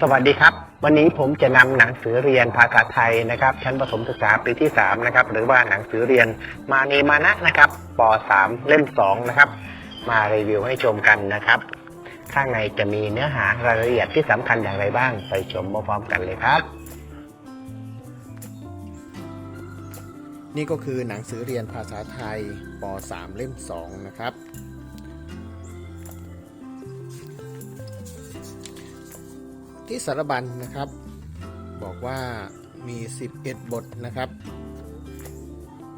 สวัสดีครับ วันนี้ผมจะนำหนังสือเรียนภาษาไทยนะครับ ชั้นประถมศึกษาปีที่3นะครับหรือว่าหนังสือเรียนมานีมานะนะครับป .3 เล่ม2นะครับ มารีวิวให้ชมกันนะครับ ข้างในจะมีเนื้อหารายละเอียดที่สำคัญอย่างไรบ้าง ไปชมพร้อมกันเลยครับ นี่ก็คือหนังสือเรียนภาษาไทยป .3 เล่ม2นะครับ ที่สารบัญนะครับ บอกว่ามี 11 บทนะครับ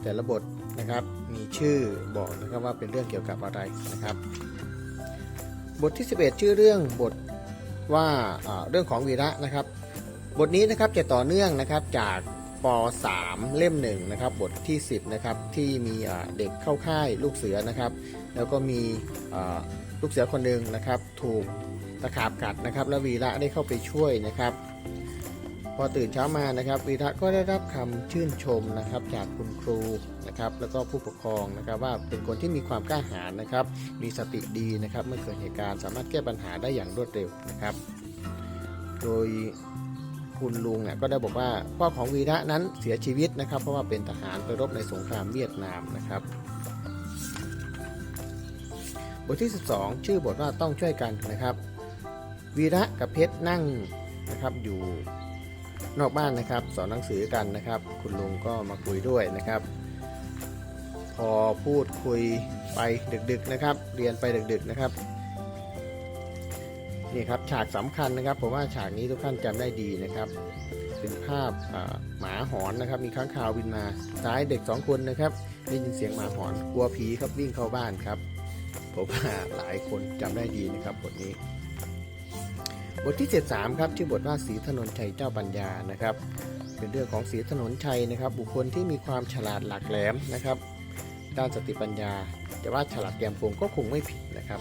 แต่ละบทนะครับมีชื่อบอกนะครับว่าเป็นเรื่องเกี่ยวกับอะไรนะครับ บทที่ 11 ชื่อเรื่องบทว่าเรื่องของวีระนะครับ บทนี้นะครับจะต่อเนื่องนะครับจากป .3 เล่มหนึ่งนะครับ บทที่ 10นะครับที่มีเด็กเข้าค่ายลูกเสือนะครับ แล้วก็มีลูกเสือคนหนึ่งนะครับ ถูก ตะขาบกัดนะครับ แล้ววีระได้เข้าไปช่วยนะครับ พอตื่นเช้ามานะครับ วีระก็ได้รับคำชื่นชมนะครับ จากคุณครูนะครับ แล้วก็ผู้ปกครองนะครับ ว่าเป็นคนที่มีความกล้าหาญนะครับ มีสติดีนะครับ เมื่อเกิดเหตุการณ์สามารถแก้ปัญหาได้อย่างรวดเร็วนะครับ โดยคุณลุงเนี่ยก็ได้บอกว่าพ่อของวีระนั้นเสียชีวิตนะครับ เพราะว่าเป็นทหารไปรบในสงครามเวียดนามนะครับ บทที่ 12 ชื่อบทว่าต้องช่วยกันนะครับ วีระกับเพชรนั่งนะครับอยู่นอกบ้านนะครับ สอนหนังสือกันนะครับ คุณลุงก็มาคุยด้วยนะครับ พอพูดคุยไปดึกๆนะครับ เรียนไปดึกๆนะครับนี่ครับฉากสำคัญนะครับผมว่าฉากนี้ทุกท่านจำได้ดีนะครับ เป็นภาพหมาหอนนะครับ มีค้างคาวบินมาซ้ายเด็กสองคนนะครับได้ยินเสียงหมาหอนกลัวผีครับวิ่งเข้าบ้านครับผมว่าหลายคนจำได้ดีนะครับบทนี้ บทที่ 73 ครับชื่อบทว่าศรีถนนชัยเจ้าปัญญานะครับ เป็นเรื่องของศรีถนนชัยนะครับ บุคคลที่มีความฉลาดหลักแหลมนะครับ ด้านสติปัญญา แต่ว่าฉลาดแยมโกงก็คงไม่ผิดนะครับ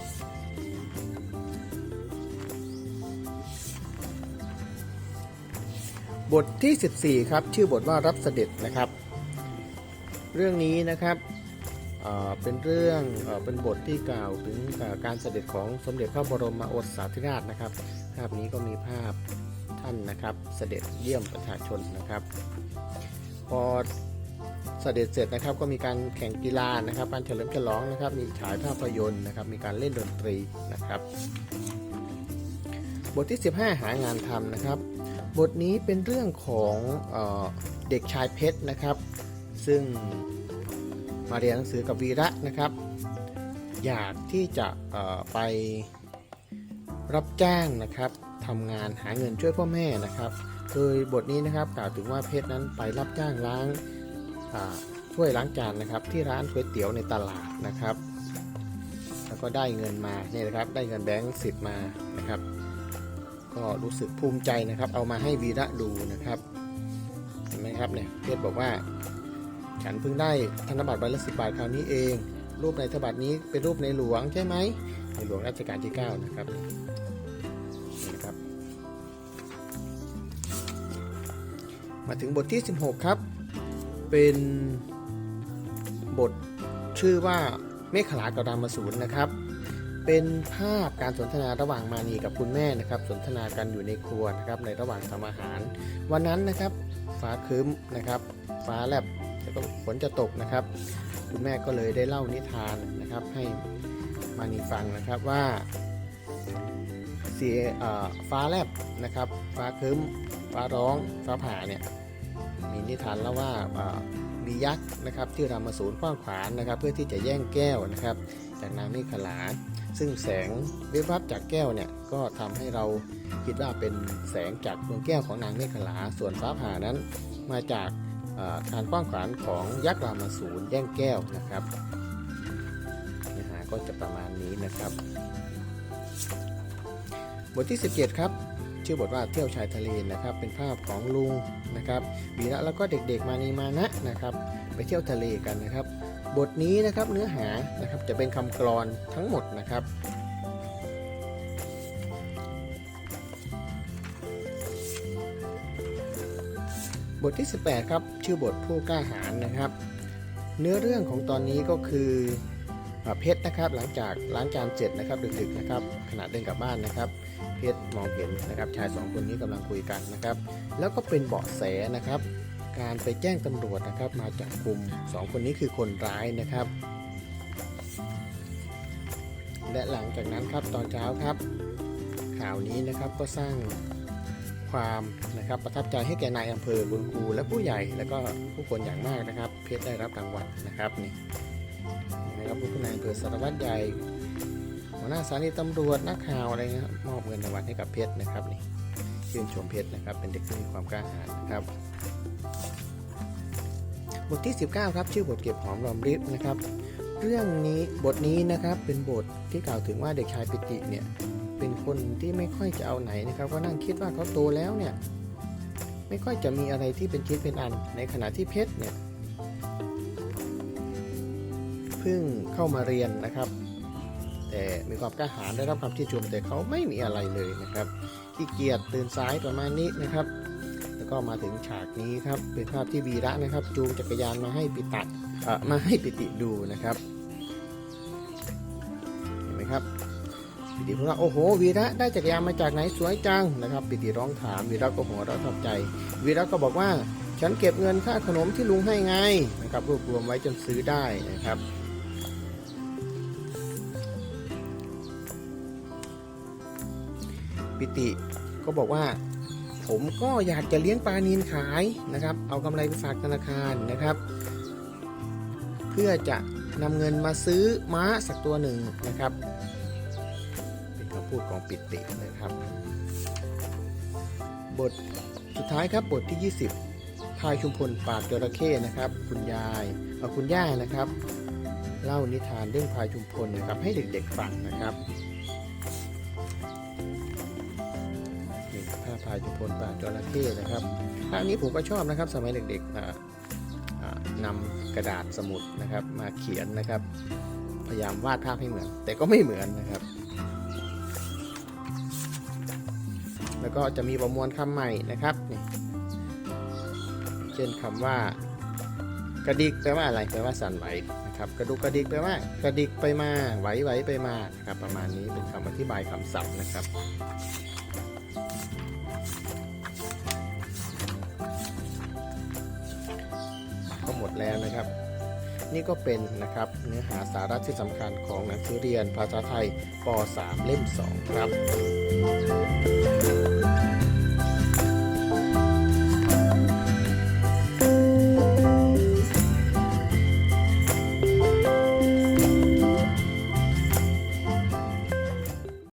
บทที่ 14 ครับ ชื่อบทว่ารับเสด็จนะครับ เรื่องนี้นะครับ เป็นเรื่องเอ่อเป็นบทที่กล่าวถึงการเสด็จของสมเด็จพระบรมโอรสาธิราชนะครับ ภาพนี้ก็มีภาพท่านนะครับเสด็จเยี่ยมประชาชนนะครับ พอเสด็จเสร็จนะครับก็มีการแข่งกีฬานะครับการเฉลิมฉลองนะครับ มีฉายภาพยนตร์นะครับ มีการเล่นดนตรีนะครับ บทที่ 15 หางานทำนะครับ บทนี้เป็นเรื่องของเออเด็กชายเพชรนะครับ ซึ่ง มาเรียนหนังสือกับวีระนะครับ อยากที่จะไปรับจ้างนะครับทำงานหาเงินช่วยพ่อแม่นะครับ โดยบทนี้นะครับกล่าวถึงว่าเพชรนั้นไปรับจ้างล้างอ่าถ้วยล้างจานนะครับ ที่ร้านก๋วยเตี๋ยวในตลาดนะครับ แล้วก็ได้เงินมาเนี่ยนะครับ ได้เงินแบงค์สิบมานะครับ ก็รู้สึกภูมิใจนะครับ เอามาให้วีระดูนะครับเห็นไหมครับเนี่ยเพชรบอกว่า ฉันเพิ่งได้ธนบัตรใบละสิบบาทคราวนี้เอง รูปในธนบัตรนี้เป็นรูปในหลวงใช่ไหมในหลวงรัชกาลที่ 9 นะครับนี่นะครับ มาถึงบทที่ 16 ครับ เป็นบทชื่อว่าเมฆขลากับรามสูรนะครับ เป็นภาพการสนทนาระหว่างมานีกับคุณแม่นะครับ สนทนากันอยู่ในครัวนะครับในระหว่างทำอาหาร วันนั้นนะครับ ฟ้าครึ้มนะครับ ฟ้าแลบ ฝนจะตกนะครับ คุณแม่ก็เลยได้เล่านิทานนะครับให้มานีฟังนะครับว่าเสียฟ้าแลบนะครับ ฟ้าครึ้มฟ้าร้องฟ้าผ่าเนี่ยมีนิทานเล่าว่ามียักษ์นะครับที่รามาสูรขว้างขวานนะครับ เพื่อที่จะแย่งแก้วนะครับ จากนางเมฆลา ซึ่งแสงวิบวับจากแก้วเนี่ยก็ทำให้เราคิดว่าเป็นแสงจากดวงแก้วของนางเมฆลา ส่วนฟ้าผ่านั้นมาจาก การกว้างขวานของยักษ์รามาสูรแย่งแก้วนะครับเนื้อหาก็จะประมาณนี้นะครับ บทที่ 17 ครับ ชื่อบทว่าเที่ยวชายทะเลนะครับ เป็นภาพของลุงนะครับบีระแล้วก็เด็กๆมานีมานะนะครับ ไปเที่ยวทะเลกันนะครับ บทนี้นะครับเนื้อหานะครับจะเป็นคำกรอนทั้งหมดนะครับ บทที่ 18 ครับ ชื่อบทผู้กล้าหาญนะครับ เนื้อเรื่องของตอนนี้ก็คือเพชรนะครับ หลังจากล้างจานเสร็จนะครับดึกๆนะครับขณะเดินกลับบ้านนะครับ เพชรมองเห็นนะครับชายสองคนนี้กำลังคุยกันนะครับ แล้วก็เป็นเบาะแสนะครับ การไปแจ้งตำรวจนะครับ มาจับกลุ่มสองคนนี้คือคนร้ายนะครับ และหลังจากนั้นครับตอนเช้าครับ ข่าวนี้นะครับก็สร้าง ความนะครับประทับใจให้แก่นายอำเภอคุณครูและผู้ใหญ่และก็ผู้คนอย่างมากนะครับ เพชรได้รับรางวัลนะครับนี่นะครับผู้นายอำเภอสารวัตรใหญ่หัวหน้าสถานีตำรวจนักข่าวอะไรเงี้ยมอบเงินรางวัลให้กับเพชรนะครับนี่ชื่นชมเพชรนะครับ เป็นเด็กที่มีความกล้าหาญนะครับบทที่ 19 ครับ ชื่อบทเก็บหอมรอมริบนะครับ เรื่องนี้บทนี้นะครับเป็นบทที่กล่าวถึงว่าเด็กชายปิติเนี่ย เป็นคนที่ไม่ค่อยจะเอาไหนนะครับ ก็นั่งคิดว่าเขาโตแล้วเนี่ยไม่ค่อยจะมีอะไรที่เป็นชิ้นเป็นอัน ในขณะที่เพชรเนี่ยเพิ่งเข้ามาเรียนนะครับ แต่มีความกล้าหาญได้รับความชื่นชมแต่เขาไม่มีอะไรเลยนะครับขี้เกียจตื่นสายประมาณนี้นะครับ แล้วก็มาถึงฉากนี้ครับเป็นภาพที่วีระนะครับจูงจักรยานมาให้ปิตัดมาให้ปิติดูนะครับเห็นไหมครับ ปิติพูดว่าโอ้โหวีระได้จักรยานมาจากไหนสวยจังนะครับ ปิติร้องถามวีระก็หัวเราะชอบใจ วีระก็บอกว่าฉันเก็บเงินค่าขนมที่ลุงให้ไงนะครับรวบรวมไว้จนซื้อได้นะครับปิติก็บอกว่า ผมก็อยากจะเลี้ยงปลานีนขายนะครับ เอากำไรไปฝากธนาคารนะครับ เพื่อจะนำเงินมาซื้อม้าสักตัวหนึ่งนะครับ พูดของปิตินะครับ บทสุดท้ายครับบทที่ 20 พายชุมพลปราบจระเข้นะครับ คุณยายเอ่อคุณย่านะครับ เล่านิทานเรื่องพายชุมพลนะครับ ให้เด็กๆฟังนะครับนี่ภาพพายจุมพลป่าจระเข้นะครับภาพนี้ผมก็ชอบนะครับ สมัยเด็กๆอ่าอ่านำกระดาษสมุดนะครับ มาเขียนนะครับ พยายามวาดภาพให้เหมือน แต่ก็ไม่เหมือนนะครับ แล้วก็จะมีประมวลคำใหม่นะครับนี่เช่นคำว่ากระดิกแปลว่าอะไรแปลว่าสั่นไหวนะครับกระดุกกระดิกแปลว่ากระดิกไปมาไหวไหวไปมานะครับประมาณนี้เป็นคำอธิบายคำศัพท์นะครับก็หมดแล้วนะครับ นี่ก็เป็นนะครับเนื้อหาสาระที่สำคัญของหนังสือเรียนภาษาไทยป .3 เล่ม 2 ครับ